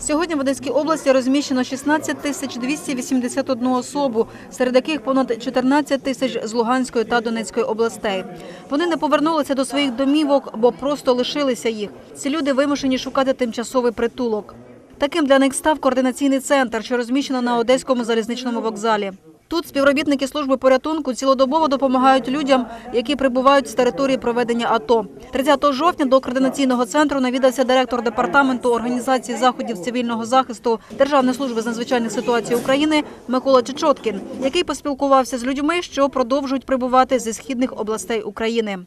Сьогодні в Одеській області розміщено 16 тисяч 281 особу, серед яких понад 14 тисяч з Луганської та Донецької областей. Вони не повернулися до своїх домівок, бо просто лишилися їх. Ці люди вимушені шукати тимчасовий притулок. Таким для них став координаційний центр, що розміщено на Одеському залізничному вокзалі. Тут співробітники служби порятунку цілодобово допомагають людям, які прибувають з території проведення АТО. 30 жовтня до координаційного центру навідався директор департаменту організації заходів цивільного захисту Державної служби з надзвичайних ситуацій України Микола Чечоткін, який поспілкувався з людьми, що продовжують прибувати зі східних областей України.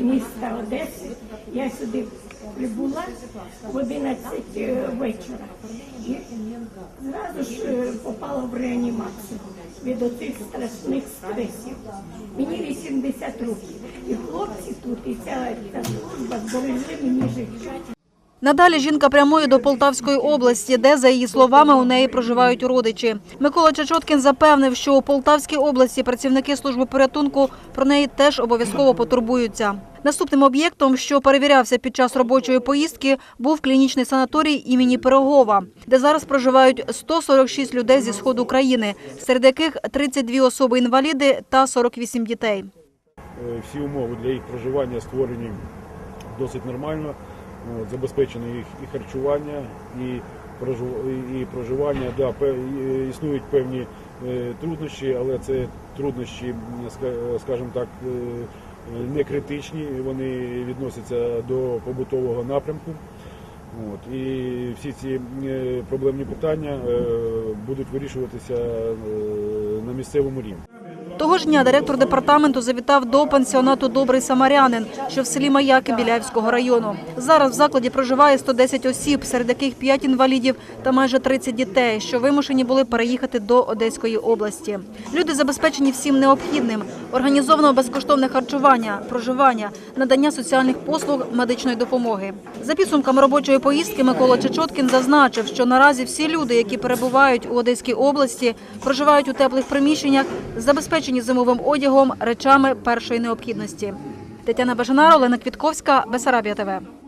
Міста Одеси. Я сюди прибула в 11 вечора і зразу ж е, попала в реанімацію від оцих страшних стресів. Мені 80 років. І хлопці тут, і ця служба зберегли мені життя. Надалі жінка прямує до Полтавської області, де, за її словами, у неї проживають родичі. Микола Чечоткін запевнив, що у Полтавській області працівники служби порятунку про неї теж обов'язково потурбуються. Наступним об'єктом, що перевірявся під час робочої поїздки, був клінічний санаторій імені Пирогова, де зараз проживають 146 людей зі сходу країни, серед яких 32 особи-інваліди та 48 дітей. Е, всі умови для їх проживання створені досить нормально. От, забезпечено їх і харчування, і, і проживання. Да, пе- існують певні е, труднощі, але це труднощі, скажімо так, е, е, не критичні. Вони відносяться до побутового напрямку. От, і всі ці е, проблемні питання е, будуть вирішуватися е, на місцевому рівні. Того ж дня директор департаменту завітав до пансіонату Добрий Самарянин, що в селі Маяки Біляївського району. Зараз в закладі проживає 110 осіб, серед яких 5 інвалідів та майже 30 дітей, що вимушені були переїхати до Одеської області. Люди забезпечені всім необхідним: організовано безкоштовне харчування, проживання, надання соціальних послуг, медичної допомоги. За підсумками робочої поїздки Микола Чечоткін зазначив, що наразі всі люди, які перебувають у Одеській області, проживають у теплих приміщеннях, забезпечені зимовим одягом, речами першої необхідності. Тетяна Бажанар, Олена Квітковська, Бесарабія ТВ.